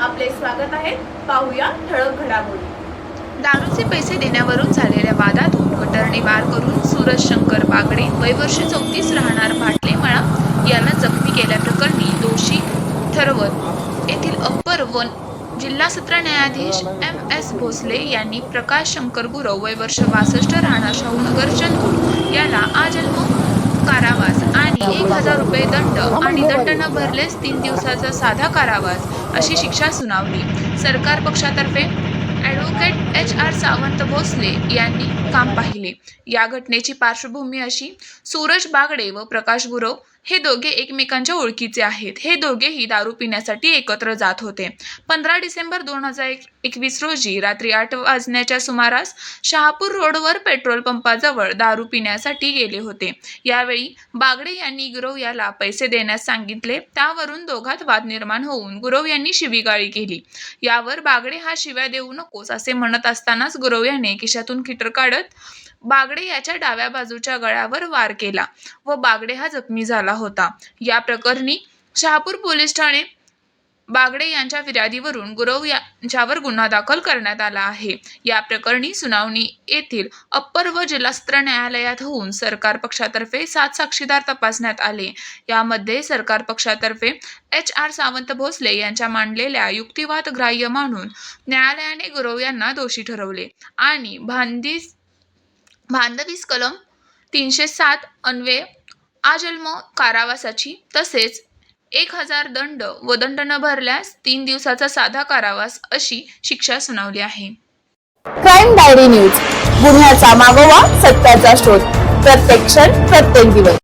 आपले स्वागत आहे. पाहूया ठळक घडामोडी. दारूचे पैसे देण्यावरून झालेल्या वादातून कटरने वार करून सूरज शंकर बागडे वय वर्ष चौतीस राहणार भाटले यांना जखमी केल्याप्रकरणी दोषी ठरवत येथील वन जिल्हा सत्र न्यायाधीश एम एस भोसले यांनी प्रकाश शंकर गुरव वय वर्ष बासष्ट राहणार शाहूनगर चंदूर याला आजन्म कारावास आणि एक हजार रुपये दंड आणि दंड न भरलेच तीन दिवसाचा साधा कारावास अशी शिक्षा सुनावली. सरकार पक्षातर्फे advocate H R Sawant Bhosale यांनी काम पाहिले. या घटनेची पार्श्वभूमी अशी सूरज बागडे व प्रकाश गुरव हे दोघे एकमेकांच्या ओळखीचे आहेत. हे दोघेही दारू पिण्यासाठी एकत्र जात होते. पंधरा डिसेंबर दोन हजार एक एकवीस रोजी रात्री आठ वाजण्याच्या सुमारास शहापूर रोडवर पेट्रोल पंपाजवळ दारू पिण्यासाठी गेले होते. यावेळी बागडे यांनी गुरव याला पैसे देण्यास सांगितले. त्यावरून दोघात वाद निर्माण होऊन गुरव यांनी शिवीगाळी केली. यावर बागडे हा शिव्या देऊ नकोस असे म्हणत असतानाच गुरव याने खिशातून खिटर काढत बागडे याच्या डाव्या बाजूच्या गळ्यावर वार केला व बागडे हा जखमी झाला. आला होता. या प्रकरणी शहापूर पोलीस ठाणे बागडे यांच्या फिर्यादीवरून गुरव यांच्यावर गुन्हा दाखल करण्यात आला आहे. या प्रकरणी सुनावणी येथील अप्पर व जिल्हा सत्र न्यायालयात होऊन सरकार पक्षातर्फे सात साक्षीदार तपासण्यात आले. यामध्ये सरकार पक्षातर्फे एच आर सावंत भोसले यांच्या मांडलेल्या युक्तिवाद ग्राह्य मानून न्यायालयाने गुरव यांना दोषी ठरवले आणि भांदीस भांडवीस कलम तीनशे सात अन्वये आजन्म कारावासाची. तसेच एक हजार दंड व दंड न भरल्यास तीन दिवसाचा साधा कारावास अशी शिक्षा सुनावली आहे. Crime diary news. गुन्ह्याचा मागोवा सत्याचा शोध. प्रत्येक क्षण प्रत्येक दिवस.